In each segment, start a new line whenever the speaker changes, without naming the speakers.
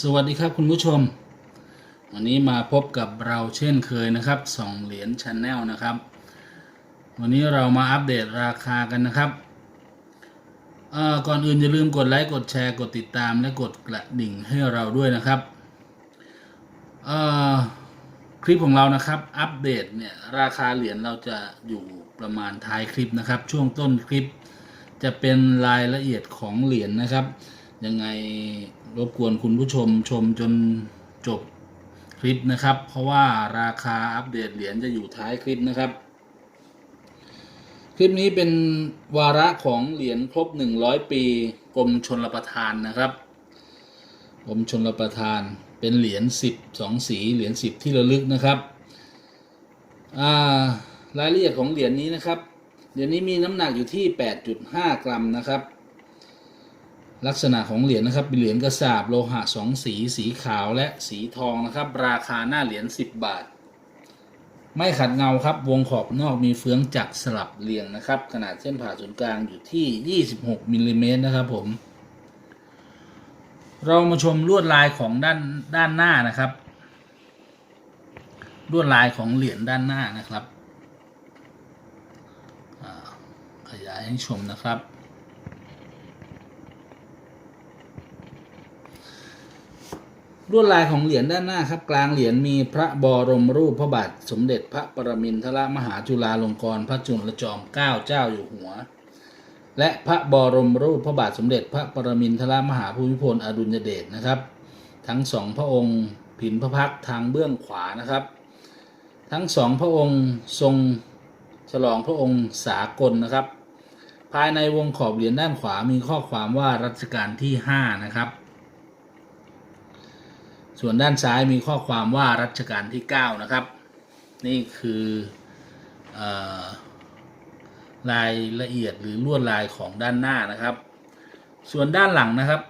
สวัสดีครับคุณผู้ชม วันนี้มาพบกับเราเช่นเคยนะครับสองเหรียญชาแนลนะครับ วันนี้เรามาอัปเดตราคากันนะครับก่อนอื่นอย่าลืมกดไลค์กดแชร์กดติดตามและกดกระดิ่งให้เราด้วยนะครับคลิปของเรานะครับอัปเดตเนี่ยราคาเหรียญเราจะอยู่ประมาณท้ายคลิปนะครับ ช่วงต้นคลิปจะเป็นรายละเอียดของเหรียญนะครับยังไง รบกวนคุณผู้ชมชมจนจบคลิปนะครับ เพราะว่าราคาอัปเดตเหรียญจะอยู่ท้ายคลิปนะครับ คลิปนี้เป็นวาระของเหรียญครบ 100 ปีกรมชนรประทานนะครับกรมชนรประทานเป็นเหรียญ10 2 สีเหรียญ10 ที่ระลึกนะครับอ่ารายละเอียดของเหรียญนี้นะครับเหรียญนี้มีน้ำหนักอยู่ที่ 8.5 กรัมนะครับ ลักษณะของเหรียญนะครับเป็นเหรียญกระสาบโลหะสองสีสีขาวและสีทองนะครับ ราคาหน้าเหรียญ10 บาท ไม่ขัดเงาครับวงขอบนอกมีเฟืองจักรสลับเรียงนะครับ ขนาดเส้นผ่าศูนย์กลางอยู่ที่ 26มิลลิเมตรนะครับผม เรามาชมลวดลายของด้านด้านหน้านะครับลวดลายของเหรียญด้านหน้านะครับขยายให้ชมนะครับ ลวดลายของเหรียญด้านหน้าครับ กลางเหรียญมีพระบรมรูปพระบาทสมเด็จพระปรมินทรมหาจุฬาลงกรณ์พระจุลจอมเกล้าเจ้าอยู่หัว และพระบรมรูปพระบาทสมเด็จพระปรมินทรมหาภูมิพลอดุลยเดชนะครับ ทั้งสองพระองค์ผินพระพักทางเบื้องขวานะครับ ทั้งสองพระองค์ทรงฉลองพระองค์สากลนะครับ ภายในวงขอบเหรียญด้านขวามีข้อความว่ารัชกาลที่ 5 นะครับ ส่วนด้านซ้ายมีข้อความว่ารัชกาลที่ 9 นะครับ นี่คืออรายละเอียดหรือลวดลายของด้านหน้านะครับ ส่วนด้านหลังนะครับ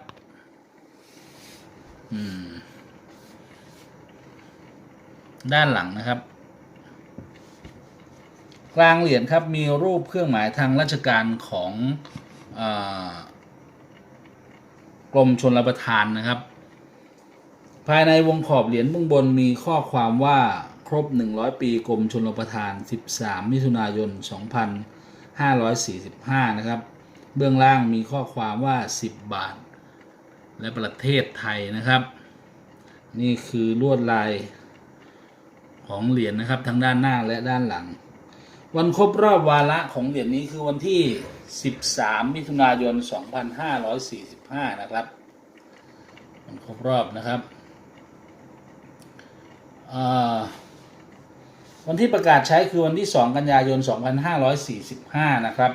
ด้านหลังนะครับ กลางเหรียญครับมีรูปเครื่องหมายทางราชการของออกรมชนรับประทานนะครับ ภายในวงขอบเหรียญเบื้องบนมีข้อความว่าครบ 100 ปีกรมชนรประทาน 13 มิถุนายน 2545 นะครับ เบื้องล่างมีข้อความว่า 10 บาท และประเทศไทยนะครับ นี่คือลวดลายของเหรียญนะครับ ทั้งด้านหน้าและด้านหลัง วันครบรอบวาระของเหรียญนี้คือวันที่ 13 มิถุนายน 2545 นะครับ วันครบรอบนะครับ วันที่ประกาศใช้คือวันที่ 2 กันยายน 2545 นะครับ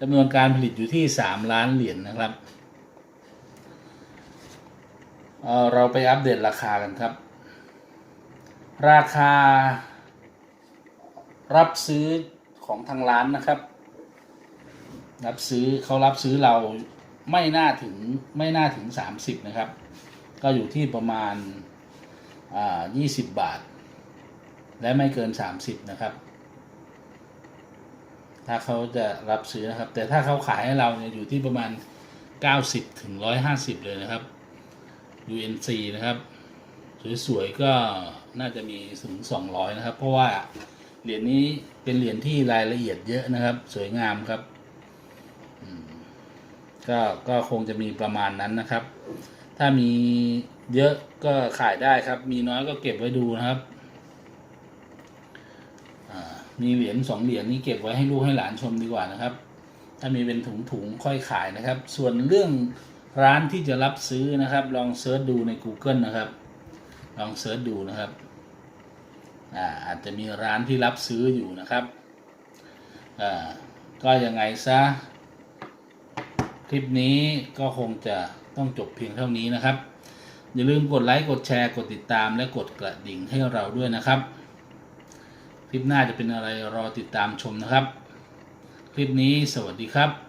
จำนวนการผลิตอยู่ที่ 3 ล้านเหรียญนนะครับเเราไปอัปเดตราคากันครับ ราคารับซื้อของทางร้านนะครับ รับซื้อเขารับซื้อเราไม่น่าถึงไม่น่าถึง 30 นะครับ ก็อยู่ที่ประมาณ อ่า20 บาท และไม่เกิน 30 นะครับ ถ้าเขาจะรับซื้อนะครับ แต่ถ้าเขาขายให้เราเนี่ยอยู่ที่ประมาณ 90ถึง150 เลยนะครับ UNC นะครับ สวยๆก็น่าจะมีถึง 200 นะครับ เพราะว่าเหรียญนี้เป็นเหรียญที่รายละเอียดเยอะนะครับ สวยงามครับก็ก็คงจะมีประมาณนั้นนะครับ ถ้ามี เยอะก็ขายได้ครับ มีน้อยก็เก็บไว้ดูนะครับมีเหรียญสองเหรียญนี้เก็บไว้ให้ลูกให้หลานชมดีกว่านะครับ ถ้ามีเป็นถุงถุงๆค่อยขายนะครับ ส่วนเรื่องร้านที่จะรับซื้อนะครับ ลองเซิร์ชดูใน Google นะครับ ลองเซิร์ชดูนะครับอาอาจจะมีร้านที่รับซื้ออยู่นะครับก็ยังไงซะ คลิปนี้ก็คงจะต้องจบเพียงเท่านี้นะครับ อย่าลืมกดไลค์กดแชร์กดติดตามและกดกระดิ่งให้เราด้วยนะครับ คลิปหน้าจะเป็นอะไรรอติดตามชมนะครับ คลิปนี้สวัสดีครับ